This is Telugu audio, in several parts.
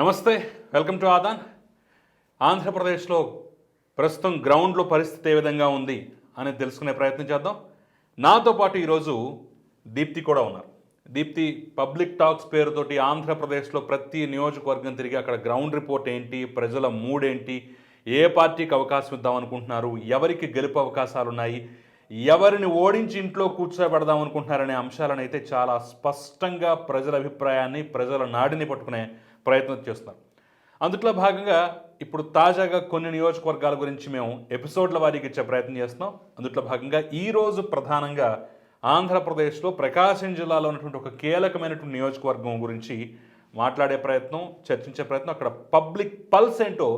నమస్తే వెల్కమ్ టు ఆదాన్. ఆంధ్రప్రదేశ్లో ప్రస్తుతం గ్రౌండ్లో పరిస్థితి ఏ విధంగా ఉంది అని తెలుసుకునే ప్రయత్నం చేద్దాం. నాతో పాటు ఈరోజు దీప్తి కూడా ఉన్నారు. దీప్తి పబ్లిక్ టాక్స్ పేరుతోటి ఆంధ్రప్రదేశ్లో ప్రతి నియోజకవర్గం తిరిగి అక్కడ గ్రౌండ్ రిపోర్ట్ ఏంటి ప్రజల మూడ్ ఏంటి ఏ పార్టీకి అవకాశం ఇద్దాం అనుకుంటున్నారు ఎవరికి గెలుపు అవకాశాలు ఉన్నాయి ఎవరిని ఓడించి ఇంట్లో కూర్చోబెడదాం అనుకుంటున్నారనే అంశాలను అయితే చాలా స్పష్టంగా ప్రజల అభిప్రాయాన్ని ప్రజల నాడిని పట్టుకునే ప్రయత్నం చేస్తున్నారు అందుట్లో భాగంగా ఇప్పుడు తాజాగా కొన్ని నియోజకవర్గాల గురించి మేము ఎపిసోడ్ల వారీకి ఇచ్చే ప్రయత్నం చేస్తున్నాం. అందుట్లో భాగంగా ఈరోజు ప్రధానంగా ఆంధ్రప్రదేశ్లో ప్రకాశం జిల్లాలో ఉన్నటువంటి ఒక కీలకమైనటువంటి నియోజకవర్గం గురించి మాట్లాడే ప్రయత్నం చర్చించే ప్రయత్నం అక్కడ పబ్లిక్ పల్స్ ఏంటో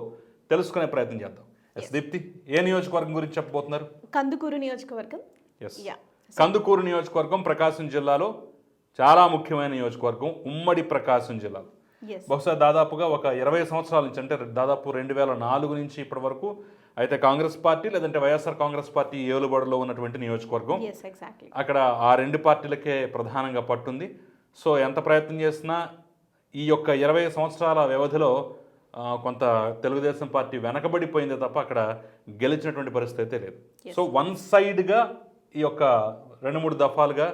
తెలుసుకునే ప్రయత్నం చేద్దాం. ఎస్ దీప్తి ఏ నియోజకవర్గం గురించి చెప్పబోతున్నారు? కందుకూరు నియోజకవర్గం. ఎస్ యా కందుకూరు నియోజకవర్గం ప్రకాశం జిల్లాలో చాలా ముఖ్యమైన నియోజకవర్గం ఉమ్మడి ప్రకాశం జిల్లాలో. బహుశా దాదాపుగా ఒక ఇరవై సంవత్సరాల నుంచి అంటే దాదాపు రెండు వేల నాలుగు నుంచి ఇప్పటి వరకు అయితే కాంగ్రెస్ పార్టీ లేదంటే వైఎస్ఆర్ కాంగ్రెస్ పార్టీ ఏలుబడిలో ఉన్నటువంటి నియోజకవర్గం. అక్కడ ఆ రెండు పార్టీలకే ప్రధానంగా పట్టుంది. సో ఎంత ప్రయత్నం చేసినా ఈ యొక్క ఇరవై సంవత్సరాల వ్యవధిలో కొంత తెలుగుదేశం పార్టీ వెనకబడిపోయిందే తప్ప అక్కడ గెలిచినటువంటి పరిస్థితి అయితే లేదు. సో వన్ సైడ్గా ఈ యొక్క రెండు మూడు దఫాలుగా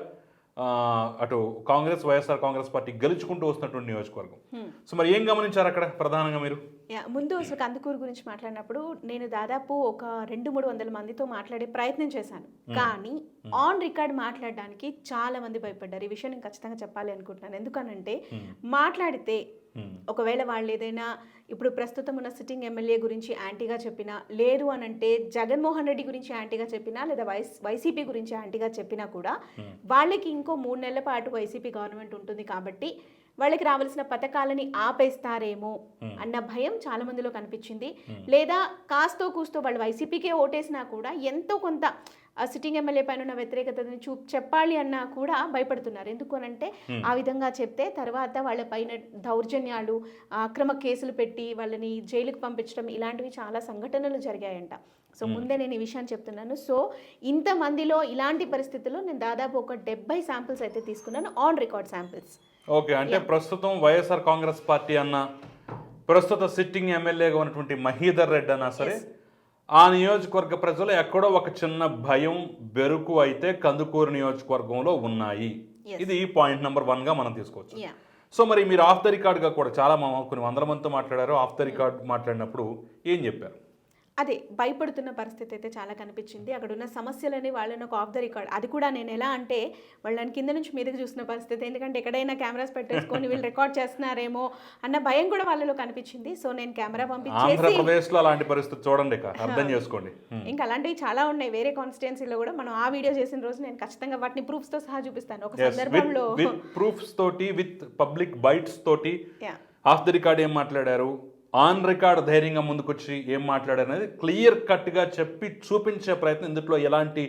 అటు కాంగ్రెస్ వైఎస్ఆర్ కాంగ్రెస్ పార్టీ గెలుచుకుంటూ వస్తున్నటువంటి నియోజకవర్గం. సో మరి ఏం గమనించారు అక్కడ ప్రధానంగా మీరు? ముందు అసలు కందుకూరు గురించి మాట్లాడినప్పుడు నేను దాదాపు ఒక రెండు మూడు వందల మందితో మాట్లాడే ప్రయత్నం చేశాను. కానీ ఆన్ రికార్డ్ మాట్లాడడానికి చాలా మంది భయపడ్డారు. ఈ విషయం నేను ఖచ్చితంగా చెప్పాలి అనుకుంటున్నాను. ఎందుకనంటే మాట్లాడితే. ఒకవేళ వాళ్ళు ఏదైనా ఇప్పుడు ప్రస్తుతం ఉన్న సిట్టింగ్ ఎమ్మెల్యే గురించి యాంటీగా చెప్పినా లేదు అని అంటే జగన్మోహన్ రెడ్డి గురించి యాంటీగా చెప్పినా లేదా వైస్ వైసీపీ గురించి యాంటీగా చెప్పినా కూడా వాళ్ళకి ఇంకో మూడు నెలల పాటు వైసీపీ గవర్నమెంట్ ఉంటుంది కాబట్టి వాళ్ళకి రావాల్సిన పథకాలని ఆపేస్తారేమో అన్న భయం చాలా మందిలో కనిపించింది. లేదా కాస్తో కూస్తో వాళ్ళు వైసీపీకే ఓటేసినా కూడా ఎంతో కొంత సిట్టింగ్ ఎమ్మెల్యే పైన ఉన్న వ్యతిరేకతని చూ చెప్పాలి అన్నా కూడా భయపడుతున్నారు. ఎందుకు అనంటే ఆ విధంగా చెప్తే తర్వాత వాళ్ళ పైన దౌర్జన్యాలు ఆ, అక్రమ కేసులు పెట్టి వాళ్ళని జైలుకు పంపించడం ఇలాంటివి చాలా సంఘటనలు జరిగాయంట. సో ముందే నేను ఈ విషయాన్ని చెప్తున్నాను. సో ఇంతమందిలో ఇలాంటి పరిస్థితుల్లో నేను దాదాపు ఒక డెబ్బై శాంపిల్స్ అయితే తీసుకున్నాను. On record samples. ఓకే. అంటే ప్రస్తుతం వైఎస్ఆర్ కాంగ్రెస్ పార్టీ అన్న ప్రస్తుత సిట్టింగ్ ఎమ్మెల్యేగా ఉన్నటువంటి మహీధర్ రెడ్డి అన్నా సరే ఆ నియోజకవర్గ ప్రజలు ఎక్కడో ఒక చిన్న భయం బెరుకు అయితే కందుకూరు నియోజకవర్గంలో ఉన్నాయి. ఇది పాయింట్ నెంబర్ వన్గా మనం తీసుకోవచ్చు. సో మరి మీరు ఆఫ్ ద రికార్డ్గా కూడా చాలా కొన్ని వందల మందితో మాట్లాడారు. ఆఫ్ ద రికార్డ్ మాట్లాడినప్పుడు ఏం చెప్పారు? అదే భయపడుతున్న పరిస్థితి అయితే చాలా కనిపించింది. అక్కడ ఉన్న సమస్యలని వాళ్ళని ఒక ఆఫ్ ద రికార్డ్ అది కూడా నేను ఎలా అంటే వాళ్ళని కింద నుంచి మీదకి చూసిన పరిస్థితి. ఎందుకంటే ఎక్కడైనా కెమెరాస్ పెట్టేసుకొని వీళ్ళు రికార్డ్ చేస్తున్నారేమో అన్న భయం కూడా వాళ్ళలో కనిపించింది. సో నేను కెమెరా పంపించేసి అలాంటి పరిస్థితి చూడండి ఇక. అర్థం చేసుకోండి. ఇంకా అలాంటివి చాలా ఉన్నాయి. వేరే కాన్స్టిట్యున్సీలో కూడా మనం ఆ వీడియో చేసిన రోజు నేను ఖచ్చితంగా వాటిని proofs తో సహా చూపిస్తాను. ఒక సందర్భంలో ప్రూఫ్స్ తోటి విత్ పబ్లిక్ బైట్స్ తోటి ఆఫ్ ది రికార్డ్ ఏం మాట్లాడారు? ఆన్ రికార్డ్ ధైర్యంగా ముందుకొచ్చి ఏం మాట్లాడారు అనేది క్లియర్ కట్గా చెప్పి చూపించే ప్రయత్నం. ఇందులో ఎలాంటి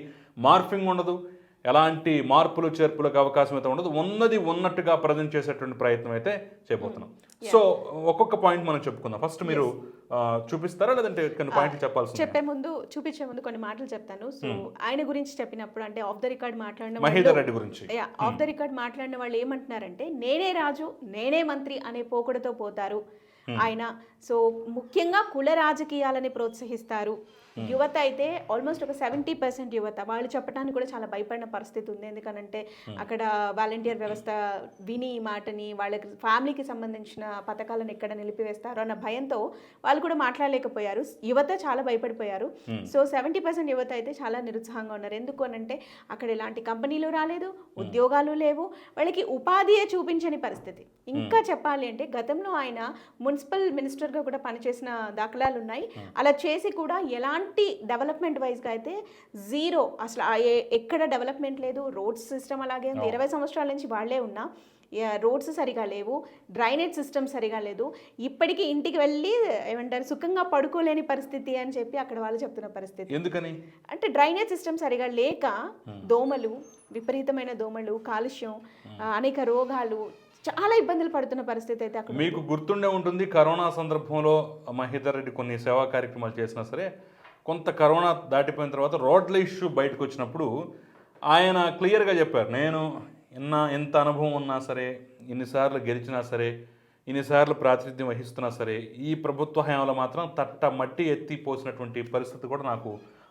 మార్ఫింగ్ ఉండదు ఎలాంటి మార్పులు చేర్పులకు అవకాశం అయితే ఉండదు. ఉన్నది ఉన్నట్టుగా ప్రజెంట్ చేసేటువంటి ప్రయత్నం అయితే చేయబోతున్నాం. సో ఒక్కొక్క పాయింట్ మనం చెప్పుకుందాం. ఫస్ట్ మీరు చూపిస్తారా లేదంటే కొన్ని పాయింట్లు చెప్పాల్సి? చెప్పే ముందు చూపించే ముందు కొన్ని మాటలు చెప్తాను. సో ఆయన గురించి చెప్పినప్పుడు అంటే ఆఫ్ ద రికార్డ్ మాట్లాడిన మహేందర్ రెడ్డి గురించి. ఆఫ్ ద రికార్డ్ మాట్లాడిన వాళ్ళు ఏమంటున్నారంటే నేనే రాజు నేనే మంత్రి అనే పోకడతో పోతారు. ఆయన. సో ముఖ్యంగా కుల రాజకీయాలని ప్రోత్సహిస్తారు. యువత అయితే ఆల్మోస్ట్ ఒక సెవెంటీ పర్సెంట్ యువత. వాళ్ళు చెప్పడానికి కూడా చాలా భయపడిన పరిస్థితి ఉంది. ఎందుకనంటే అక్కడ వాలంటీర్ వ్యవస్థ విని ఈ మాటని వాళ్ళకి ఫ్యామిలీకి సంబంధించిన పథకాలను ఎక్కడ నిలిపివేస్తారో అన్న భయంతో వాళ్ళు కూడా మాట్లాడలేకపోయారు. యువత చాలా భయపడిపోయారు. సో సెవెంటీ పర్సెంట్ యువత అయితే చాలా నిరుత్సాహంగా ఉన్నారు. ఎందుకు అనంటే అక్కడ ఎలాంటి కంపెనీలు రాలేదు ఉద్యోగాలు లేవు. వాళ్ళకి ఉపాధియే చూపించని పరిస్థితి. ఇంకా చెప్పాలి అంటే గతంలో ఆయన మున్సిపల్ మినిస్టర్గా కూడా పనిచేసిన దాఖలాలు ఉన్నాయి అలా చేసి కూడా ఎలాంటి డెవలప్మెంట్ వైజ్గా అయితే జీరో అసలు ఎక్కడ డెవలప్మెంట్ లేదు రోడ్స్ సిస్టమ్ అలాగే ఉంది. ఇరవై సంవత్సరాల నుంచి వాళ్ళే ఉన్నా రోడ్స్ సరిగా లేవు డ్రైనేజ్ సిస్టమ్ సరిగా లేదు. ఇప్పటికీ ఇంటికి వెళ్ళి ఏమంటారు సుఖంగా పడుకోలేని పరిస్థితి అని చెప్పి అక్కడ వాళ్ళు చెప్తున్న పరిస్థితి. ఎందుకని? అంటే డ్రైనేజ్ సిస్టమ్ సరిగా లేక దోమలు విపరీతమైన దోమలు కాలుష్యం అనేక రోగాలు చాలా ఇబ్బందులు పడుతున్న పరిస్థితి అయితే అక్కడ మీకు గుర్తుండే ఉంటుంది కరోనా సందర్భంలో మహేందర్ రెడ్డి కొన్ని సేవా కార్యక్రమాలు చేసినా సరే కొంత కరోనా దాటిపోయిన తర్వాత రోడ్ల ఇష్యూ బయటకు వచ్చినప్పుడు ఆయన క్లియర్గా చెప్పారు నేను ఎన్న ఎంత అనుభవం ఉన్నా సరే ఎన్నిసార్లు గెలిచినా సరే ఇన్నిసార్లు ప్రాతినిధ్యం వహిస్తున్నా సరే ఈ ప్రభుత్వ హయాంలో మాత్రం తట్ట మట్టి ఎత్తి పోసినటువంటి పరిస్థితి కూడా నాకు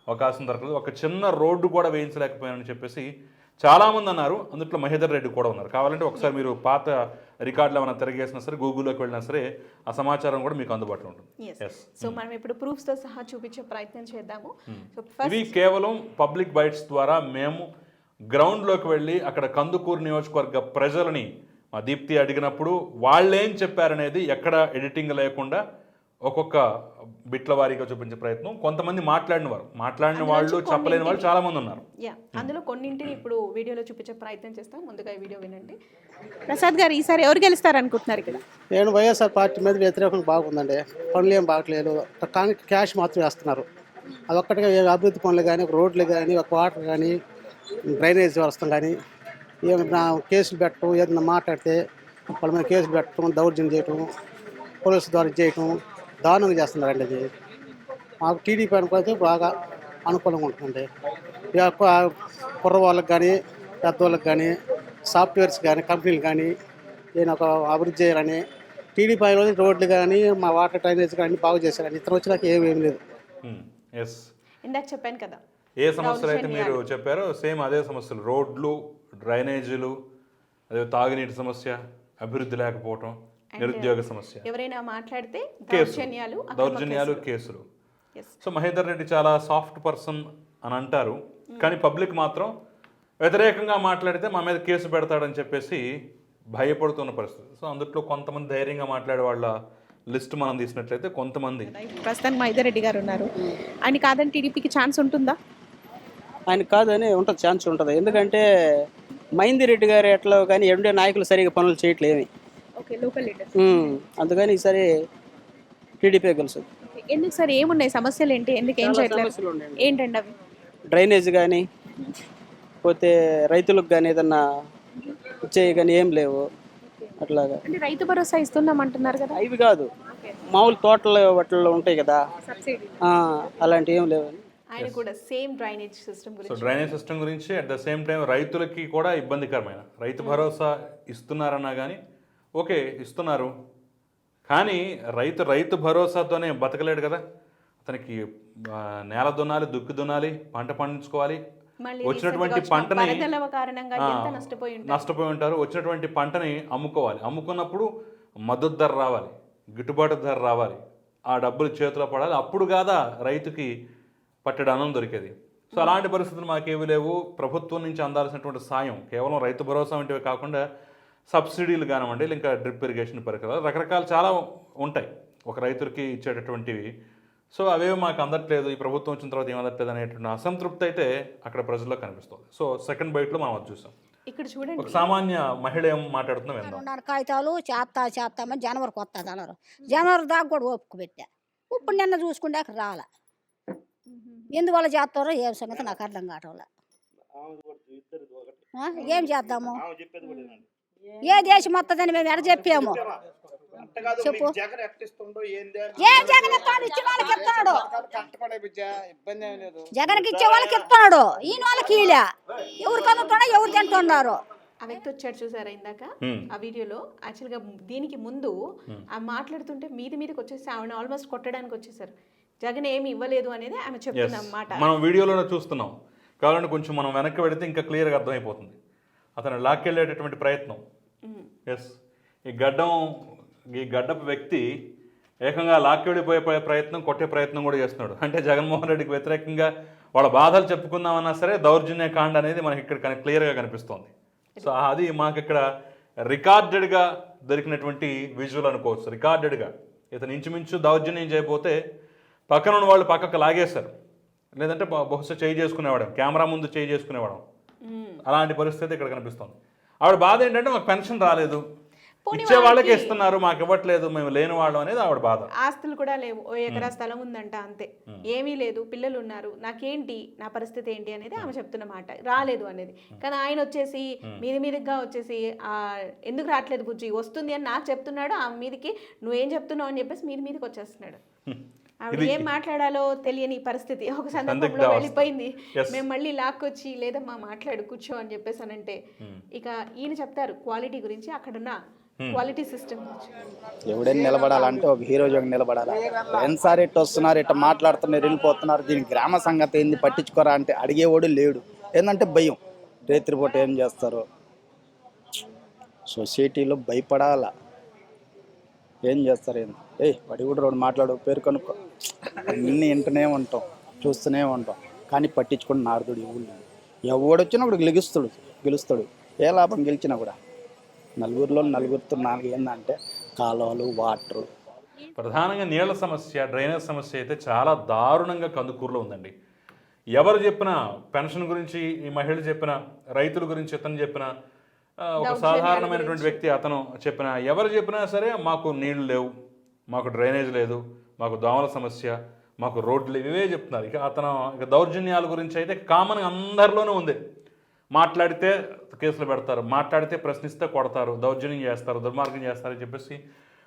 అవకాశం దొరకలేదు. ఒక చిన్న రోడ్డు కూడా వేయించలేకపోయానని చెప్పేసి చాలామంది అన్నారు అందులో మహేందర్ రెడ్డి కూడా ఉన్నారు. కావాలంటే ఒకసారి మీరు పాత రికార్డులు ఏమైనా తిరగేసినా సరే గూగుల్లోకి వెళ్ళినా సరే ఆ సమాచారం కూడా మీకు అందుబాటులో ఉంటుంది. సో మనం ఇప్పుడు proofs తో సహా చూపించే ప్రయత్నం చేద్దాము. సో ఇవి కేవలం పబ్లిక్ బైట్స్ ద్వారా మేము గ్రౌండ్లోకి వెళ్ళి అక్కడ కందుకూరు నియోజకవర్గ ప్రజలని మా దీప్తి అడిగినప్పుడు వాళ్ళేం చెప్పారనేది ఎక్కడ ఎడిటింగ్ లేకుండా ఒక్కొక్క బిట్ల వారీగా చూపించే ప్రయత్నం. కొంతమంది మాట్లాడిన వారు మాట్లాడిన వాళ్ళు చెప్పలేని వాళ్ళు చాలా మంది ఉన్నారు. యా అందులో కొన్నింటిని ఇప్పుడు వీడియోలో చూపించే ప్రయత్నం చేస్తాం. ముందుగా ఈ వీడియో వినండి. ప్రసాద్ గారు ఈసారి ఎవరు గెలుస్తారు అనుకుంటున్నారు ఇక్కడ? నేను వైఎస్ఆర్ పార్టీ మీద వ్యతిరేకం బాగుందండి. పనులు ఏం బాగలేదు. కానీ క్యాష్ మాత్రం వేస్తున్నారు. అదొక్కటిగా ఏ అభివృద్ధి పనులు కానీ ఒక రోడ్లు కానీ ఒక వాటర్ కానీ డ్రైనేజ్ వ్యవస్థ కానీ ఏమైనా కేసులు పెట్టడం ఏదైనా మాట్లాడితే వాళ్ళ మీద కేసులు పెట్టడం దౌర్జన్యం చేయటం పోలీసు ద్వారా చేయటం దారుణంగా చేస్తున్నారండి అది. మాకు టీడీపీ అనుకోతే బాగా అనుకూలంగా ఉంటుందండి. కుర్ర వాళ్ళకి కానీ పెద్దవాళ్ళకి కానీ సాఫ్ట్వేర్స్ కానీ కంపెనీలు కానీ నేను ఒక అభివృద్ధి చేయాలని టీడీపీలో రోడ్లు కానీ మా వాటర్ డ్రైనేజ్ కానీ బాగు చేశారని ఇతను వచ్చినాక ఏమేమి లేదు. ఎస్ ఇందాక చెప్పాను కదా. ఏ సమస్యలు అయితే మీరు చెప్పారో సేమ్ అదే సమస్యలు. రోడ్లు డ్రైనేజీలు అదే తాగునీటి సమస్య అభివృద్ధి లేకపోవటం నిరుద్యోగ సమస్య. ఎవరైనా మాట్లాడితే దౌర్జన్యాలు దౌర్జన్యాలు కేసులు. సో మహేందర్ రెడ్డి చాలా సాఫ్ట్ పర్సన్ అని అంటారు. కానీ పబ్లిక్ మాత్రం వ్యతిరేకంగా మాట్లాడితే మా మీద కేసు పెడతాడని చెప్పేసి భయపడుతున్న పరిస్థితి. సో అందుట్లో కొంతమంది ధైర్యంగా మాట్లాడే వాళ్ళ లిస్ట్ మనం తీసినట్లయితే కొంతమంది. ప్రస్తుతానికి మైదర్ రెడ్డి గారు ఉన్నారు. ఆయన కాదని టీడీపీకి ఛాన్స్ ఉంటుందా? ఆయన కాదని ఉంటుంది ఛాన్స్ ఉంటుంది. ఎందుకంటే మహిందీ రెడ్డి గారు ఎట్లా కానీ ఎండే నాయకులు సరిగా పనులు చేయట్లేమి అందుకని ఈసారి టీడీపీ గెలుసు ఎందుకు సార్? ఏమున్నాయి సమస్యలు ఏంటి? ఎందుకు ఏం చేయట్లేదు? ఏంటండి అవి? డ్రైనేజ్ కానీ పోతే రైతులకు కానీ ఏదన్నా ఇచ్చేవి కానీ ఏం లేవు. అట్లాగా. అంటే రైతు భరోసా ఇస్తున్నాం అంటున్నారు కదా. అవి కాదు. మామూలు తోటలు వాటిల్లో ఉంటాయి కదా. సబ్సిడీ. ఆ, అలాంటివి ఏం లేవు. ఆయన కూడా సేమ్ డ్రైనేజ్ సిస్టమ్ సో గురించి. డ్రైనేజ్ సిస్టమ్ గురించి అట్ ద సేమ్ టైం రైతులకి కూడా ఇబ్బందికరమైన. రైతు భరోసా ఇస్తున్నారన్నా కానీ ఓకే ఇస్తున్నారు. కానీ రైతు రైతు భరోసాతోనే బతకలేడు కదా. అతనికి నేల దున్నాలి దుక్కి దున్నాలి పంట పండించుకోవాలి. వచ్చినటువంటి పంటని నష్టపోయి ఉంటారు? వచ్చినటువంటి పంటని అమ్ముకోవాలి. అమ్ముకున్నప్పుడు మద్దతు ధర రావాలి గిట్టుబాటు ధర రావాలి ఆ డబ్బులు చేతిలో పడాలి. అప్పుడు కాదా రైతుకి పట్టెడు అన్నం దొరికేది. సో అలాంటి పరిస్థితులు మాకేవి లేవు. ప్రభుత్వం నుంచి అందాల్సినటువంటి సాయం కేవలం రైతు భరోసా వంటివి కాకుండా సబ్సిడీలు కానివ్వండి ఇంకా డ్రిప్ ఇరిగేషన్ పరికరాలు రకరకాలు చాలా ఉంటాయి. ఒక రైతులకి ఇచ్చేటటువంటివి. సో అవేవి మాకు అందట్లేదు ఈ ప్రభుత్వం వచ్చిన తర్వాత ఏం అందట్లేదు అనేటువంటి అసంతృప్తి అయితే అక్కడ ప్రజల్లో కనిపిస్తుంది. సో సెకండ్ బైట్లో మనం అది చూసాం. ఇక్కడ చూడండి. ఒక సామాన్య మహిళ ఏం రెండున్నర కాగితాలు చేస్తా చేస్తామని జనవరికి వస్తుంది అన్నారు జనవరి దాకా కూడా ఓపిక పెట్టా. ఇప్పుడు నిన్న చూసుకుంటాక రాలే. ఎందువల్ల చేస్తారో ఏం సంగతి నాకు అర్థం కావటంలే. ఆ? ఏం చేద్దాము? ఏ దేశం వస్తుందని మేము ఎడ చెప్పాము? చెప్పు. ఏ జగన్ ఇస్తాడు? ఇచ్చిన వాళ్ళకి జగన్కి ఇచ్చే వాళ్ళకి ఇస్తున్నాడు ఈయన వాళ్ళకి ఈలే ఎవరు కదులుతున్నా ఎవరు తింటున్నారు. ఆ వ్యక్తి వచ్చాడు చూసారా ఇందాక. ఆ వీడియోలో. యాక్చువల్గా దీనికి ముందు ఆ మాట్లాడుతుంటే మీది మీదకి వచ్చేసి ఆవిడ ఆల్మోస్ట్ కొట్టడానికి వచ్చేసారు. జగన్ ఏమి ఇవ్వలేదు అనేది ఆమె చెప్తుంది అన్నమాట. మనం వీడియోలోనే చూస్తున్నాం. కావాలంటే కొంచెం మనం వెనక్కి పెడితే ఇంకా క్లియర్గా అర్థమైపోతుంది. అతను లాక్కెళ్ళేటటువంటి ప్రయత్నం. ఎస్ ఈ గడ్డం ఈ గడ్డపు వ్యక్తి ఏకంగా లాక్కెళ్ళిపోయే ప్ర- ప్రయత్నం కొట్టే ప్రయత్నం కూడా చేస్తున్నాడు. అంటే జగన్మోహన్ రెడ్డికి వ్యతిరేకంగా వాళ్ళ బాధలు చెప్పుకుందామన్నా సరే దౌర్జన్య కాండ అనేది మనకి ఇక్కడ క్లియర్గా కనిపిస్తోంది. సో అది మాకు ఇక్కడ రికార్డెడ్గా దొరికినటువంటి విజువల్ అనుకోవచ్చు. రికార్డెడ్గా. ఇతను ఇంచుమించు దౌర్జన్యం చేయకపోతే పక్కన ఉన్న వాళ్ళు పక్కకు లాగేశారు. లేదంటే బహు- బహుశా చేయి చేసుకునేవాడు. కెమెరా ముందు చేయి చేసుకునేవాడు. అలాంటి పరిస్థితి ఇక్కడ కనిపిస్తుంది. ఆవిడ బాధ ఏంటంటే మాకు పెన్షన్ రాలేదు. ఇచ్చే వాళ్ళకే ఇస్తున్నారు మాకు ఇవ్వట్లేదు మేము లేని వాళ్ళం అనేది ఆవిడ బాధ. ఆస్తులు కూడా లేవు. ఓ ఎకరా స్థలం ఉందంట అంతే. ఏమీ లేదు పిల్లలు ఉన్నారు నాకేంటి నా పరిస్థితి ఏంటి అనేది ఆమె చెప్తున్న మాట. రాలేదు అనేది. కానీ ఆయన వచ్చేసి మీది మీదిగా వచ్చేసి ఆ, ఎందుకు రావట్లేదు బుజ్జి? వస్తుంది అని నాకు చెప్తున్నాడు ఆ మీదికి నువ్వేం చెప్తున్నావు అని చెప్పేసి మీది మీదకి వచ్చేస్తున్నాడు. ఆవిడ ఏం మాట్లాడాలో తెలియని పరిస్థితి. ఒక సందర్భంలో. వెళ్ళిపోయింది. మేము మళ్ళీ లాక్కొచ్చి లేదమ్మా మాట్లాడు కూర్చో అని చెప్పేసి అని అంటే ఇక ఈయన చెప్తారు క్వాలిటీ గురించి అక్కడున్న క్వాలిటీ సిస్టమ్ ఎవడైనా నిలబడాలంటే ఒక హీరో జోగి నిలబడాలి? ఎన్సార్ ఇట్టు వస్తున్నారు ఇట్లా మాట్లాడుతున్నారు వెళ్ళిపోతున్నారు దీని గ్రామ సంగతి ఏంది పట్టించుకోరా అంటే అడిగేవాడు లేడు. ఏంటంటే భయం. రేత్రిపూట ఏం చేస్తారు? సొసైటీలో భయపడాల? ఏం చేస్తారు ఏంది? ఏయ్ వాడి కూడా రెండు మాట్లాడు పేరు కనుక్కో. అన్నీ వింటూనే ఉంటాం చూస్తూనే ఉంటాం. కానీ పట్టించుకుని నారదుడు ఎవడు ఎవడొచ్చినా కూడా గెలుస్తాడు గెలుస్తాడు. ఏ లాభం గెలిచినా కూడా. నలుగురిలో నలుగురితో నాలుగు ఏంటంటే కాలువలు వాటర్. ప్రధానంగా నీళ్ళ సమస్య డ్రైనేజ్ సమస్య అయితే చాలా దారుణంగా కందుకూరులో ఉందండి. ఎవరు చెప్పినా పెన్షన్ గురించి ఈ మహిళలు చెప్పినా రైతుల గురించి ఇతను చెప్పిన ఒక సాధారణమైనటువంటి వ్యక్తి అతను చెప్పిన ఎవరు చెప్పినా సరే మాకు నీళ్ళు లేవు మాకు డ్రైనేజ్ లేదు మాకు దోమల సమస్య మాకు రోడ్లు ఇవే చెప్తున్నారు. ఇక అతను ఇక దౌర్జన్యాల గురించి అయితే కామన్ అందరిలోనూ ఉంది. మాట్లాడితే కేసులు పెడతారు మాట్లాడితే ప్రశ్నిస్తే కొడతారు దౌర్జన్యం చేస్తారు దుర్మార్గం చేస్తారు అని చెప్పేసి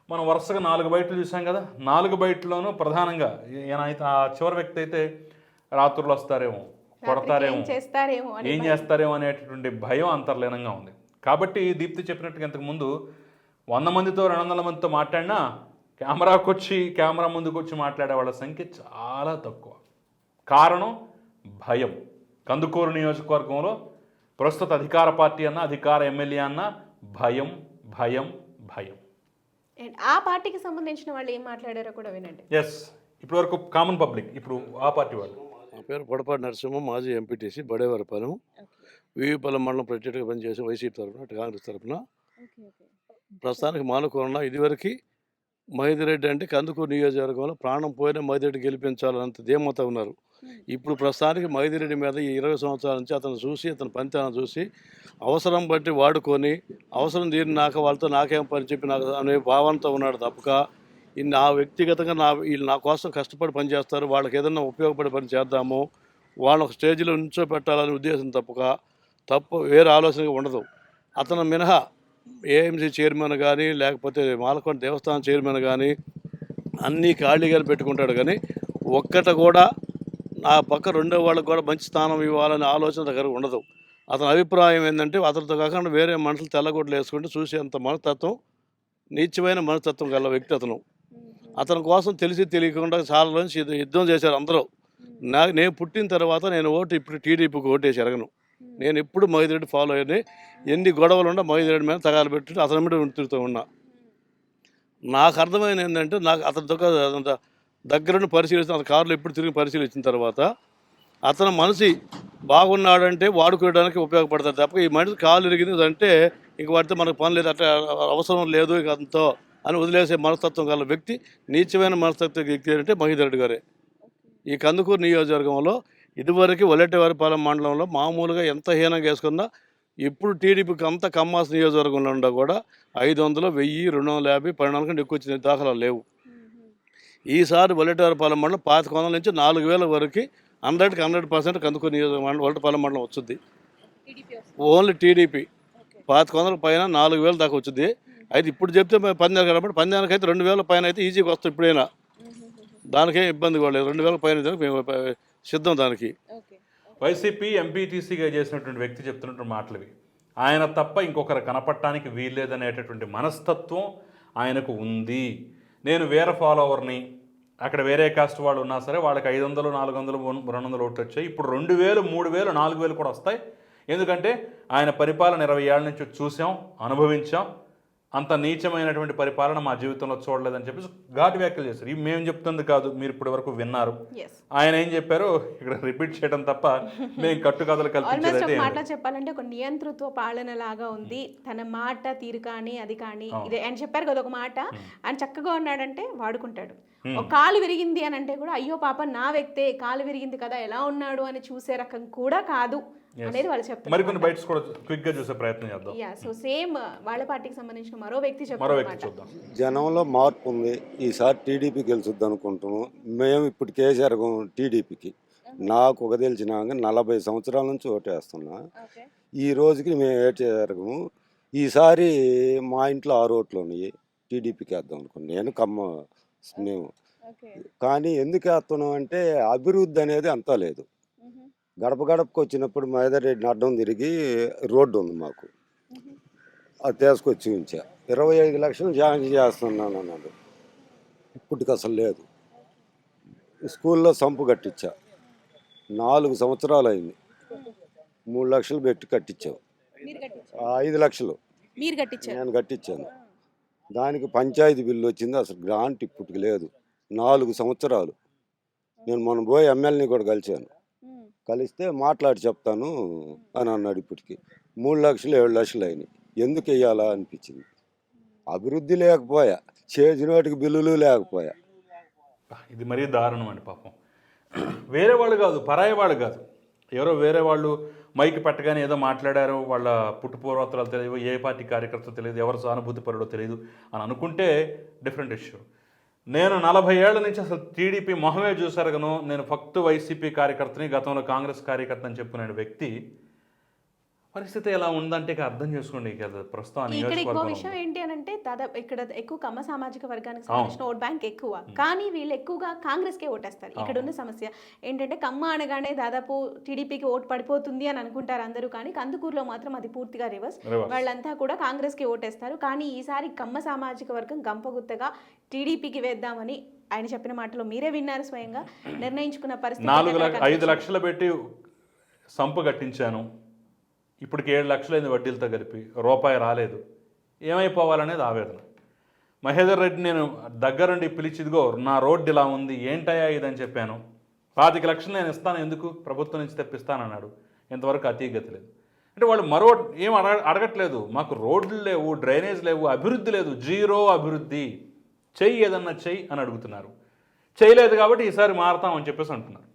మనం వరుసగా నాలుగు బయటలు చూసాం కదా నాలుగు బయటలోనూ ప్రధానంగా ఈయన అయితే ఆ చివరి వ్యక్తి అయితే రాత్రులు వస్తారేమో కొడతారేమో ఏం చేస్తారేమో అనేటటువంటి భయం అంతర్లీనంగా ఉంది. కాబట్టి దీప్తి చెప్పినట్టుగా ఇంతకు ముందు వంద మందితో రెండు వందల మందితో మాట్లాడినా కెమెరాకు వచ్చి కెమెరా ముందుకు వచ్చి మాట్లాడే వాళ్ళ సంఖ్య చాలా తక్కువ. కారణం భయం. కందుకూరు నియోజకవర్గంలో ప్రస్తుత అధికార పార్టీ అన్న అధికార ఎమ్మెల్యే అన్న భయం భయం భయం. And ఆ పార్టీకి సంబంధించిన వాళ్ళు ఏం మాట్లాడారో కూడా వినండి. ఎస్ ఇప్పటివరకు కామన్ పబ్లిక్ ఇప్పుడు ఆ పార్టీ వాళ్ళు. నా పేరు పొడపాటి నరసింహ మాజీ ఎంపీటీసీ బడేవారిపాలెం వివిపాలెం మండలం ప్రెసిడెంట్గా పనిచేసి వైసీపీ తరఫున అటు కాంగ్రెస్ తరఫున. ప్రస్తుతానికి మానుకోనున్న ఇదివరకు మైదిరెడ్డి అంటే కందుకూరు నియోజకవర్గంలో ప్రాణం పోయిన మైదిరెడ్డి గెలిపించాలన్నంత ధీమత ఉన్నారు. ఇప్పుడు ప్రస్తుతానికి మైదిరెడ్డి మీద ఈ ఇరవై సంవత్సరాల నుంచి అతను చూసి అతని పనితనం చూసి అవసరం బట్టి వాడుకొని అవసరం తీరినాక వాళ్ళతో నాకేం పని చెప్పి నాకు అనే భావనతో ఉన్నాడు తప్పక. నా వ్యక్తిగతంగా నా వీళ్ళు నా కోసం కష్టపడి పని చేస్తారు వాళ్ళకి ఏదైనా ఉపయోగపడే పని చేద్దాము. వాళ్ళని ఒక స్టేజ్లో నుంచో పెట్టాలనే ఉద్దేశం తప్పక. తప్పు వేరే ఆలోచన ఉండదు. అతను మినహా ఏఎంసీ చైర్మన్ కానీ లేకపోతే మాలకొండ దేవస్థానం చైర్మన్ కానీ అన్నీ ఖాళీగా పెట్టుకుంటాడు. కానీ ఒక్కట కూడా నా పక్క రెండో వాళ్ళకి కూడా మంచి స్థానం ఇవ్వాలనే ఆలోచన దగ్గర ఉండదు. అతని అభిప్రాయం ఏంటంటే అతనితో కాకుండా వేరే మనుషులు తెల్లగొడ్లు వేసుకుంటే చూసేంత మనస్తత్వం నీచమైన మనస్తత్వం గల వ్యక్తి అతను. అతని కోసం తెలిసి తెలియకుండా చాలా నుంచి యుద్ధ- చేశారు అందరూ. నా నేను పుట్టిన తర్వాత నేను ఓటు ఇప్పుడు టీడీపీకి ఓటేసి ఎరగను. నేను ఎప్పుడు మైదిరెడ్డి ఫాలో అయ్యి ఎన్ని గొడవలు ఉన్నా మైదిరెడ్డి మీద తగాలు పెట్టి అతని మీద తిరుగుతూ ఉన్నా. నాకు అర్థమైన ఏంటంటే నాకు అతనితో అంత దగ్గరుండి పరిశీలిస్తే అతని కారులో ఎప్పుడు తిరిగి పరిశీలించిన తర్వాత అతను మనిషి బాగున్నాడంటే వాడుకోవడానికి ఉపయోగపడతాడు తప్ప ఈ మనిషి కాలు ఇరిగింది అంటే ఇంక వాడితే మనకు పని లేదు అట్లా అవసరం లేదు ఇక అతనితో అని వదిలేసే మనస్తత్వం గల వ్యక్తి నీచమైన మనస్తత్వ వ్యక్తి అంటే మహిదరెడ్డి గారే. ఈ కందుకూరు నియోజకవర్గంలో ఇదివరకు వల్లెటవారిపాలెం మండలంలో మామూలుగా ఎంత హీనంగా వేసుకున్నా ఇప్పుడు టీడీపీకి అంత కమ్మాస్ నియోజకవర్గంలో ఉండా కూడా ఐదు వందలు వెయ్యి రెండు వందల యాభై పన్నెండు కంటే ఎక్కువ వచ్చిన దాఖలాలు లేవు. ఈసారి వల్లెటవారిపాలెం మండలం పాతిక వందల నుంచి నాలుగు వేల వరకు హండ్రెడ్కి హండ్రెడ్ పర్సెంట్ కందుకూరు నియోజకవర్గం మండలం వల్లెటపాలెం మండలం వస్తుంది. Only TDP. పాతిక వందల పైన నాలుగు వేలు దాకా వచ్చింది. అయితే ఇప్పుడు చెప్తే పందాలు కాబట్టి పందానికి అయితే రెండు వేల పైన అయితే ఈజీగా వస్తాం ఇప్పుడైనా. దానికేం ఇబ్బంది కూడా లేదు. రెండు వేల పైన మేము సిద్ధం దానికి. వైసీపీ ఎంపీటీసీగా చేసినటువంటి వ్యక్తి చెప్తున్నటువంటి మాటలు ఇవి ఆయన తప్ప ఇంకొకరు కనపడటానికి వీల్లేదనేటటువంటి మనస్తత్వం ఆయనకు ఉంది. నేను వేరే ఫాలోవర్ని అక్కడ వేరే కాస్ట్ వాళ్ళు ఉన్నా సరే వాళ్ళకి ఐదు వందలు నాలుగు వందలు రెండు వందలు ఓట్లు వచ్చాయి. ఇప్పుడు రెండు వేలు మూడు వేలు నాలుగు వేలు కూడా వస్తాయి. ఎందుకంటే ఆయన పరిపాలన ఇరవై ఏళ్ళ నుంచి చూసాం అనుభవించాం. అంత నీచమైనటువంటి పరిపాలన మా జీవితంలో చూడలేదని చెప్పేసి ఘాటు వ్యాఖ్యలు చేశారు. ఇవి మేము చెప్తుంది కాదు మీరు ఇప్పటి వరకు విన్నారు. ఆయన ఏం చెప్పారు ఇక్కడ రిపీట్ చేయడం తప్ప మేము కట్టుకథలు అయితే మాట చెప్పాలంటే ఒక నియంతృత్వ పాలన లాగా ఉంది తన మాట తీరు కానీ అది కానీ ఇదే ఆయన చెప్పారు కదా ఒక మాట. ఆయన చక్కగా ఉన్నాడంటే వాడుకుంటాడు. ఒక కాలు విరిగింది అని అంటే కూడా అయ్యో పాప నా వ్యక్తే కాలు విరిగింది కదా ఎలా ఉన్నాడు? అని చూసే రకం కూడా కాదు. అనేది వాళ్ళు చెప్తారు మరికొన్ని బైట్స్ కూడా క్విక్గా చూసే ప్రయత్నం చేద్దాం. యా సో సేమ్ వాళ్ళ పార్టీకి సంబంధించిన మరో వ్యక్తి మరో వ్యక్తి చూద్దాం. జనంలో మార్పు ఉంది. ఈసారి టీడీపీ గెలుచుద్ది అనుకుంటున్నాం. మేము ఇప్పుడు కేసీఆర్ టీడీపీకి నాకు ఒక తెలిసినాక నలభై సంవత్సరాల నుంచి ఓటేస్తున్నా. ఈ రోజుకి మేము ఏటేరగము ఈసారి మా ఇంట్లో ఆరు ఓట్లు ఉన్నాయి. టీడీపీకి వేద్దాం అనుకున్నాం. నేను కమ్మ మేము. కానీ ఎందుకు వేస్తున్నాం అంటే అభివృద్ధి అనేది అంతా లేదు. గడప గడపకు వచ్చినప్పుడు మైదరెడ్డిని అడ్డం తిరిగి రోడ్డు ఉంది మాకు. అది తీసుకొచ్చి ఉంచా. ఇరవై ఐదు లక్షలు జాయిన్ చేస్తున్నాను అన్నాడు. ఇప్పటికి అసలు లేదు. స్కూల్లో సంపు కట్టించా. నాలుగు సంవత్సరాలు అయింది. మూడు లక్షలు పెట్టి కట్టించావు ఐదు లక్షలు నేను కట్టించాను. దానికి పంచాయతీ బిల్లు వచ్చింది. అసలు గ్రాంట్ ఇప్పటికి లేదు. నాలుగు సంవత్సరాలు. నేను మొన్న పోయి ఎమ్మెల్యేని కూడా కలిశాను. కలిస్తే మాట్లాడి చెప్తాను అని అన్నాడు ఇప్పటికి. మూడు లక్షలు ఏడు లక్షలు అయినాయి. ఎందుకు వెయ్యాలా అనిపించింది. అభివృద్ధి లేకపోయా. చేసిన వాటికి బిల్లులు లేకపోయా. ఇది మరీ దారుణం అండి పాపం. వేరే వాళ్ళు కాదు పరాయి వాళ్ళు కాదు. ఎవరో వేరే వాళ్ళు మైక్ పెట్టగానే ఏదో మాట్లాడారు వాళ్ళ పుట్టుపూర్వోత్తరాలు తెలియదు ఏ పార్టీ కార్యకర్త తెలియదు ఎవరు సానుభూతి పరుడో తెలియదు అని అనుకుంటే డిఫరెంట్ ఇష్యూ నేను నలభై ఏళ్ళ నుంచి అసలు టీడీపీ మొహమే చూసరగను. నేను ఫక్తు వైసీపీ కార్యకర్తని గతంలో కాంగ్రెస్ కార్యకర్త అని చెప్పుకునే వ్యక్తి. పరిస్థితి ఎలా ఉందంటే అర్థం చేసుకోండి ప్రస్తుతం ఇక్కడ ఇంకో నియోజకవర్గంలో విషయం. ఏంటి అని అంటే దాదాపు ఇక్కడ ఎక్కువ కమ్మ సామాజిక వర్గానికి. సంబంధించిన ఓట్ బ్యాంక్ ఎక్కువ. కానీ వీళ్ళు ఎక్కువగా కాంగ్రెస్ కే ఓటేస్తారు. ఇక్కడ ఉన్న సమస్య ఏంటంటే కమ్మ అనగానే దాదాపు టీడీపీకి ఓటు పడిపోతుంది అని అనుకుంటారు అందరూ. కానీ కందుకూరులో మాత్రం అది పూర్తిగా రివర్స్. వాళ్ళంతా కూడా కాంగ్రెస్కి ఓటేస్తారు. కానీ ఈసారి కమ్మ సామాజిక వర్గం గంపగుత్తగా టీడీపీకి వేద్దామని ఆయన చెప్పిన మాటలో మీరే విన్నారు స్వయంగా. నిర్ణయించుకున్న పరిస్థితి ఐదు? లక్షలు పెట్టి సంపు కట్టించాను. ఇప్పటికి ఏడు లక్షలైంది వడ్డీలతో కలిపి రూపాయి రాలేదు. ఏమైపోవాలనేది ఆవేదన. మహేందర్ రెడ్డి నేను దగ్గరుండి పిలిచిదిగో నా రోడ్డు ఇలా ఉంది ఏంటయ్యా ఇదని చెప్పాను. పాతిక లక్షలు నేను ఇస్తాను ఎందుకు? ప్రభుత్వం నుంచి తెప్పిస్తానన్నాడు. ఇంతవరకు అతీగతి లేదు. అంటే వాళ్ళు మరో ఏం అడగ అడగట్లేదు. మాకు రోడ్లు లేవు డ్రైనేజ్ లేవు అభివృద్ధి లేదు. జీరో అభివృద్ధి. చెయ్యి ఏదన్నా చెయ్యి అని అడుగుతున్నారు. చేయలేదు కాబట్టి ఈసారి మారతామని చెప్పేసి అంటున్నారు.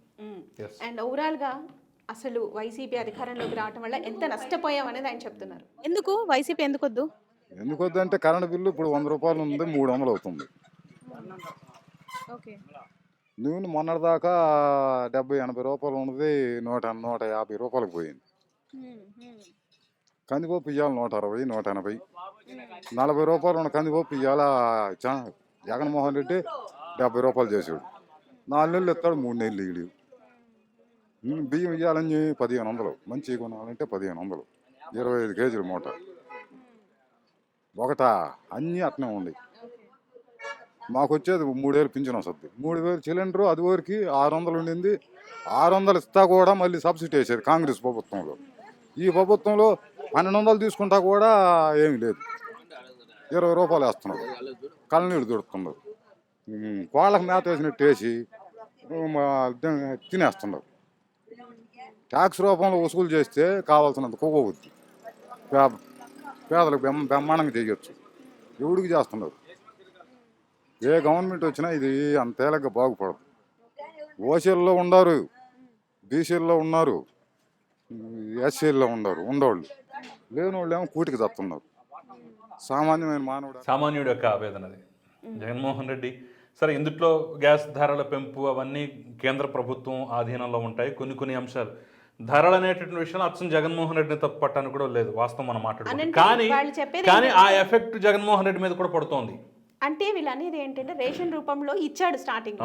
అండ్ ఓవరాల్గా అసలు వైసీపీ అధికారంలోకి రావడం వల్ల ఎంత నష్టపోయాం అనేది ఆయన చెప్తున్నారు. ఎందుకు? వైసీపీ ఎందుకు వద్దు ఎందుకు వద్దంటే కరెంట్ బిల్లు ఇప్పుడు వంద రూపాయలు ఉంది మూడు వందలు అవుతుంది. ఓకే. నూనె మొన్నటిదాకా డెబ్బై ఎనభై రూపాయలు ఉన్నది నూట నూట యాభై రూపాయలకు పోయింది. కందిపప్పు ఇవ్వాలి నూట అరవై నూట ఎనభై. నలభై రూపాయలు ఉన్న కందిపప్పు ఇవాళ జ- జగన్మోహన్ రెడ్డి డెబ్బై రూపాయలు చేసాడు నాలుగు నెలలు ఇస్తాడు మూడు నెలలు ఇడు బియ్యం ఇవ్వాలని పదిహేను వందలు మంచి కొనాలంటే పదిహేను వందలు ఇరవై ఐదు కేజీలు మూట. ఒకటా? అన్నీ అట్నే ఉన్నాయి మాకు వచ్చేది మూడేళ్ళు పింఛన్ వస్తుంది. మూడు వేలు సిలిండరు అది వరకు ఆరు వందలు ఉండింది. ఆరు వందలు ఇస్తా కూడా మళ్ళీ సబ్సిడీ వేసేది కాంగ్రెస్ ప్రభుత్వంలో. ఈ ప్రభుత్వంలో పన్నెండు వందలు తీసుకుంటా కూడా ఏమీ లేదు. ఇరవై రూపాయలు వేస్తున్నారు. కళ్ళనీళ్ళు దొరుకుతున్నారు కోళ్ళకు కోళ్ళకి మేత వేసినట్టు వేసి తినేస్తున్నారు. ట్యాక్స్ రూపంలో వసూలు చేస్తే కావాల్సినంత కుక్క వద్దు పే- పేదలకు బెమ్మ బ్రహ్మాండంగా చేయొచ్చు. ఎవడికి చేస్తున్నారు? ఏ గవర్నమెంట్ వచ్చినా ఇది అంతేలాగా బాగుపడదు. ఓసీల్లో ఉన్నారు బీసీల్లో ఉన్నారు ఎస్సీల్లో ఉన్నారు ఉండవాళ్ళు లేని వాళ్ళు ఏమో కూటికి తప్పుతున్నారు. సామాన్యమైన మానవుడు సామాన్యుడు యొక్క ఆవేదన అది. జగన్మోహన్ రెడ్డి సరే ఇందుట్లో గ్యాస్ ధరల పెంపు అవన్నీ కేంద్ర ప్రభుత్వం ఆధీనంలో ఉంటాయి. కొన్ని కొన్ని అంశాలు ధరలు అనేటటువంటి విషయంలో అచ్చం జగన్మోహన్ రెడ్డిని తప్పు పట్టాను కూడా లేదు వాస్తవం మనం మాట్లాడుకుంటాం. కానీ కానీ ఆ ఎఫెక్ట్ జగన్మోహన్ రెడ్డి మీద కూడా పడుతోంది. అంటే వీళ్ళు అనేది ఏంటంటే రేషన్ రూపంలో ఇచ్చాడు స్టార్టింగ్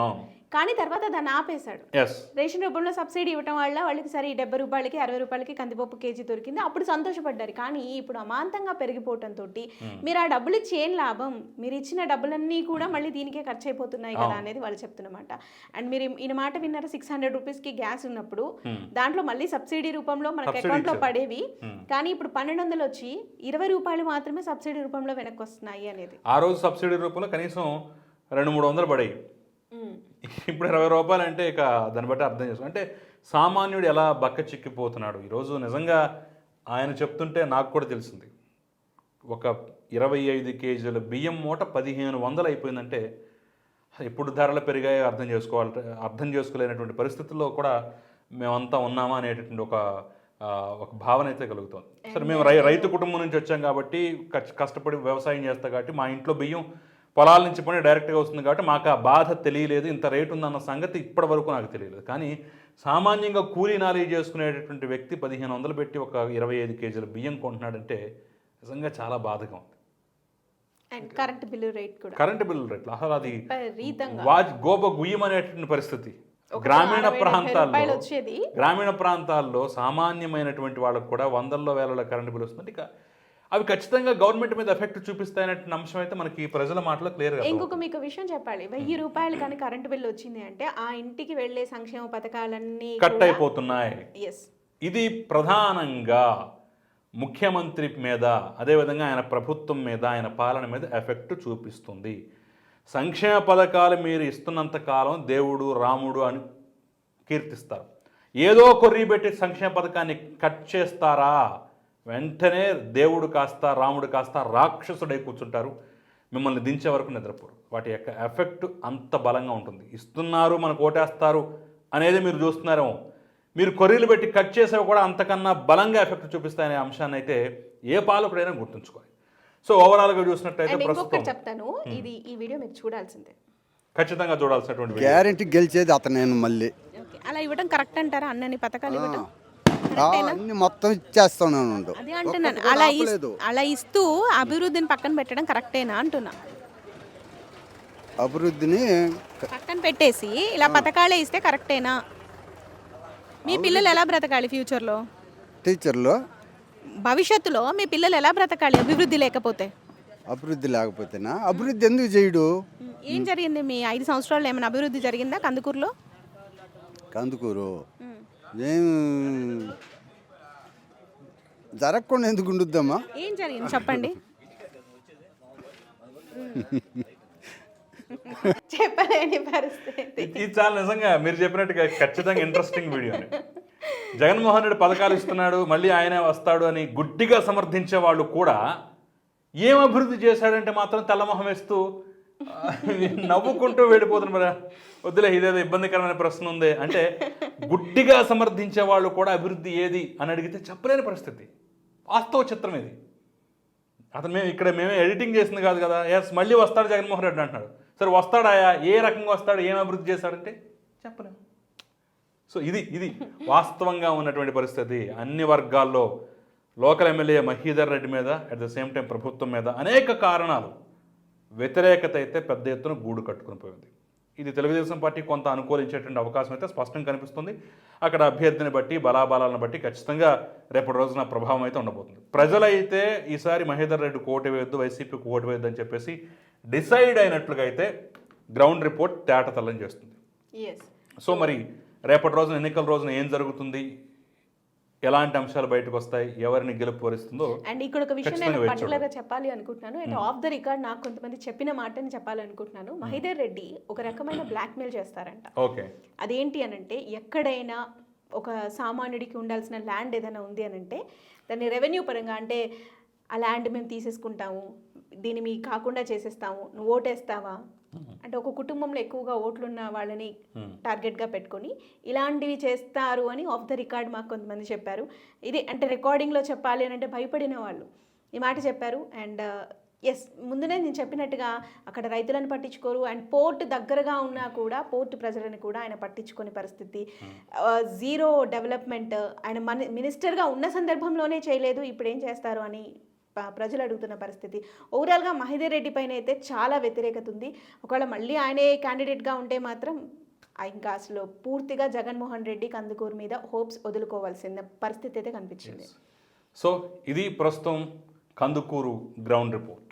కానీ తర్వాత దాన్ని ఆపేశాడు. రేషన్ రూపంలో సబ్సిడీ ఇవ్వడం వల్ల వాళ్ళకి సరే ఈ డెబ్బై రూపాయలకి అరవై రూపాయలకి కందిపప్పు కేజీ దొరికింది. అప్పుడు సంతోషపడ్డారు. కానీ ఇప్పుడు అమాంతంగా పెరిగిపోవటంతో మీరు ఆ డబ్బులు ఇచ్చి లాభం? మీరు ఇచ్చిన డబ్బులన్నీ కూడా మళ్ళీ దీనికే ఖర్చు అయిపోతున్నాయి కదా అనేది వాళ్ళు చెప్తున్నమాట. అండ్ మీరు ఈయన మాట విన్నారు? సిక్స్ హండ్రెడ్ రూపీస్కి గ్యాస్ ఉన్నప్పుడు దాంట్లో మళ్ళీ సబ్సిడీ రూపంలో మనకి అకౌంట్లో ఇచ్చారు. పడేవి. Hmm. కానీ ఇప్పుడు పన్నెండు వందలు వచ్చి ఇరవై రూపాయలు మాత్రమే సబ్సిడీ రూపంలో వెనక్కి వస్తున్నాయి అనేది. ఆ రోజు సబ్సిడీ రూపంలో కనీసం రెండు మూడు వందలు Hmm. ఇప్పుడు ఇరవై రూపాయలు అంటే ఇక దాన్ని బట్టి అర్థం చేసుకో అంటే సామాన్యుడు ఎలా బక్క చిక్కిపోతున్నాడు? ఈరోజు నిజంగా ఆయన చెప్తుంటే నాకు కూడా తెలిసింది. ఒక ఇరవై ఐదు కేజీల బియ్యం మూట పదిహేను వందలు అయిపోయిందంటే ఎప్పుడు ధరలు పెరిగాయో అర్థం చేసుకోవాలి అర్థం చేసుకోలేనటువంటి పరిస్థితుల్లో కూడా మేమంతా ఉన్నామా అనేటటువంటి ఒక ఒక భావన అయితే కలుగుతుంది. సరే మేము రై రైతు కుటుంబం నుంచి వచ్చాం కాబట్టి కష్ట- కష్టపడి వ్యవసాయం చేస్తాం కాబట్టి మా ఇంట్లో బియ్యం పొలాల నుంచి పని డైరెక్ట్గా వస్తుంది కాబట్టి మాకు ఆ బాధ తెలియలేదు ఇంత రేటు ఉందన్న సంగతి ఇప్పటి వరకు నాకు తెలియలేదు. కానీ సామాన్యంగా కూలీ నాలీ చేసుకునేటటువంటి వ్యక్తి పదిహేను వందలు పెట్టి ఒక ఇరవై ఐదు కేజీల బియ్యం కొంటున్నాడంటే నిజంగా చాలా బాధగా ఉంది. అండ్ కరెంట్ బిల్లు రేట్ కూడా. కరెంటు బిల్లు రేట్లు అసలు అది వాజ్ గోప గుయ్యం అనేటువంటి పరిస్థితి. గ్రామీణ ప్రాంతాల్లో. గ్రామీణ ప్రాంతాల్లో సామాన్యమైనటువంటి వాళ్ళకు కూడా వందల్లో వేలలో కరెంటు బిల్ వస్తుంది ఇక అవి ఖచ్చితంగా గవర్నమెంట్ మీద ఎఫెక్ట్ చూపిస్తాయనే అంశం అయితే మనకి ప్రజల మాటలో క్లియర్గా ఇంకొక మీకు విషయం చెప్పాలి. వెయ్యి రూపాయలు కానీ కరెంటు బిల్లు వచ్చింది అంటే ఆ ఇంటికి వెళ్ళే సంక్షేమ పథకాలన్నీ కట్ అయిపోతున్నాయి. ఇది ప్రధానంగా ముఖ్యమంత్రి మీద అదేవిధంగా ఆయన ప్రభుత్వం మీద ఆయన పాలన మీద ఎఫెక్ట్ చూపిస్తుంది. సంక్షేమ పథకాలు మీరు ఇస్తున్నంత కాలం దేవుడు రాముడు అని కీర్తిస్తారు. ఏదో కొర్రీ పెట్టి సంక్షేమ పథకాన్ని కట్ చేస్తారా? వెంటనే దేవుడు కాస్త రాముడు కాస్త రాక్షసుడై కూర్చుంటారు. మిమ్మల్ని దించే వరకు నిద్రపోరు. వాటి యొక్క ఎఫెక్ట్ అంత బలంగా ఉంటుంది. ఇస్తున్నారు మనకు ఓటేస్తారు అనేది మీరు చూస్తున్నారేమో. మీరు కొర్రీలు పెట్టి కట్ చేసేవి కూడా అంతకన్నా బలంగా ఎఫెక్ట్ చూపిస్తాయనే అంశాన్ని అయితే ఏ పాలకుడైనా గుర్తుంచుకోవాలి. సో ఓవరాల్గా చూసినట్టయితే ప్రస్తుతం చెప్తాను. ఇది ఈ వీడియో మీరు చూడాల్సిందే. ఖచ్చితంగా చూడాల్సినటువంటి. గ్యారంటీ గెలిచేది అతను మళ్ళీ. ఓకే. అలా ఇవ్వడం కరెక్ట్ అంటారా? అన్నని పథకాలు ఇవ్వడం? అన్ని మొత్తం ఇచ్చేస్తున్నాను అదే అంటున్నాను. అలా ఇస్-. అలా ఇస్తూ అభివృద్ధిని పక్కన పెట్టడం కరెక్టేనా అంటున్నా. అభివృద్ధిని పక్కన పెట్టేసి ఇలా పథకాలే ఇస్తే కరెక్టేనా? మీ పిల్లలు ఎలా బ్రతకాలి ఫ్యూచర్లో? టీచర్లు భవిష్యత్తులో మీ పిల్లలు ఎలా బ్రతకాలి అభివృద్ధి లేకపోతే? అభివృద్ధి లేకపోతేనా? అభివృద్ధి ఎందుకు చేయడు? ఏం జరిగింది మీ ఐదు సంవత్సరాల్లో ఏమైనా అభివృద్ధి జరిగిందా కందుకూరులో? కందుకూరు. ఏం? జరగకుండా ఎందుకు ఉండుద్దమ్మా? ఏం జరిగింది? చెప్పండి. చెప్పలేని పరిస్థితి. ఇది చాలా నిజంగా మీరు చెప్పినట్టుగా ఖచ్చితంగా ఇంట్రెస్టింగ్ వీడియో జగన్మోహన్ రెడ్డి పథకాలు ఇస్తున్నాడు మళ్ళీ ఆయనే వస్తాడు అని గుడ్డిగా సమర్థించే వాళ్ళు కూడా ఏం అభివృద్ధి చేశాడంటే మాత్రం తెల్లమొహం వేస్తూ నవ్వుకుంటూ వెళ్ళిపోతున్నారు మరి. వద్దులే ఇదేదో ఇబ్బందికరమైన ప్రశ్న ఉంది. అంటే గుడ్డిగా సమర్థించే వాళ్ళు కూడా అభివృద్ధి ఏది అని అడిగితే చెప్పలేని పరిస్థితి. వాస్తవ చిత్రం ఇది. అతను మేము ఇక్కడ మేమే ఎడిటింగ్ చేసింది కాదు కదా. ఎస్ మళ్ళీ వస్తాడు జగన్మోహన్ రెడ్డి అంటున్నాడు. సరే వస్తాడాయా? ఏ రకంగా వస్తాడు? ఏం అభివృద్ధి చేశాడంటే చెప్పలేము సో ఇది ఇది వాస్తవంగా ఉన్నటువంటి పరిస్థితి. అన్ని వర్గాల్లో లోకల్ ఎమ్మెల్యే మహీధర్ రెడ్డి మీద అట్ ద సేమ్ టైం ప్రభుత్వం మీద అనేక కారణాలు. వ్యతిరేకత అయితే పెద్ద ఎత్తున గూడు కట్టుకుని పోయింది. ఇది తెలుగుదేశం పార్టీ కొంత అనుకూలించేటువంటి అవకాశం అయితే స్పష్టంగా కనిపిస్తుంది. అక్కడ అభ్యర్థిని బట్టి బలాబలాలను బట్టి ఖచ్చితంగా రేపటి రోజున ప్రభావం అయితే ఉండబోతుంది. ప్రజలైతే ఈసారి మహేందర్ రెడ్డి కోటి వేయొద్దు వైసీపీకి ఓటు వేయొద్దు అని చెప్పేసి డిసైడ్ అయినట్లుగా అయితే గ్రౌండ్ రిపోర్ట్ తేటతల్లం చేస్తుంది. సో మరి రేపటి రోజున ఎన్నికల రోజున ఏం జరుగుతుంది? ఎలాంటి అంశాలు బయటకు వస్తాయి ఎవరిని గెలుపు వరిస్తుందో అండ్ ఇక్కడ ఒక విషయం నేను పర్టికులర్గా చెప్పాలి అనుకుంటున్నాను. అండ్ ఆఫ్ ద రికార్డ్ నాకు కొంతమంది చెప్పిన మాటని చెప్పాలనుకుంటున్నాను. మహిదర్ రెడ్డి ఒక రకమైన బ్లాక్మెయిల్ చేస్తారంట. ఓకే అదేంటి అనంటే ఎక్కడైనా ఒక సామాన్యుడికి ఉండాల్సిన ల్యాండ్ ఏదైనా ఉంది అనంటే దాన్ని రెవెన్యూ పరంగా అంటే ఆ ల్యాండ్ మేము తీసేసుకుంటాము దీన్ని మీ కాకుండా చేసేస్తాము నువ్వు ఓటేస్తావా? అంటే ఒక కుటుంబంలో ఎక్కువగా ఓట్లున్న వాళ్ళని టార్గెట్గా పెట్టుకొని ఇలాంటివి చేస్తారు అని ఆఫ్ ద రికార్డ్ మాకు కొంతమంది చెప్పారు. ఇది అంటే రికార్డింగ్లో చెప్పాలి అని అంటే భయపడిన వాళ్ళు. ఈ మాట చెప్పారు. అండ్ ఎస్ ముందునే నేను చెప్పినట్టుగా అక్కడ రైతులను పట్టించుకోరు. అండ్ పోర్ట్ దగ్గరగా ఉన్నా కూడా పోర్ట్ ప్రజలను కూడా ఆయన పట్టించుకునే పరిస్థితి. జీరో డెవలప్మెంట్ ఆయన మన మినిస్టర్గా ఉన్న సందర్భంలోనే చేయలేదు. ఇప్పుడు ఏం చేస్తారు అని ప్రజలు అడుగుతున్న పరిస్థితి. ఓవరాల్గా మహిదర్ రెడ్డి పైన అయితే చాలా వ్యతిరేకత ఉంది. ఒకవేళ మళ్ళీ ఆయనే క్యాండిడేట్గా ఉంటే మాత్రం ఆ ఇంకా అసలు పూర్తిగా జగన్మోహన్ రెడ్డి కందుకూరు మీద హోప్స్ వదులుకోవాల్సిన పరిస్థితి అయితే కనిపించింది. సో ఇది ప్రస్తుతం కందుకూరు గ్రౌండ్ రిపోర్ట్.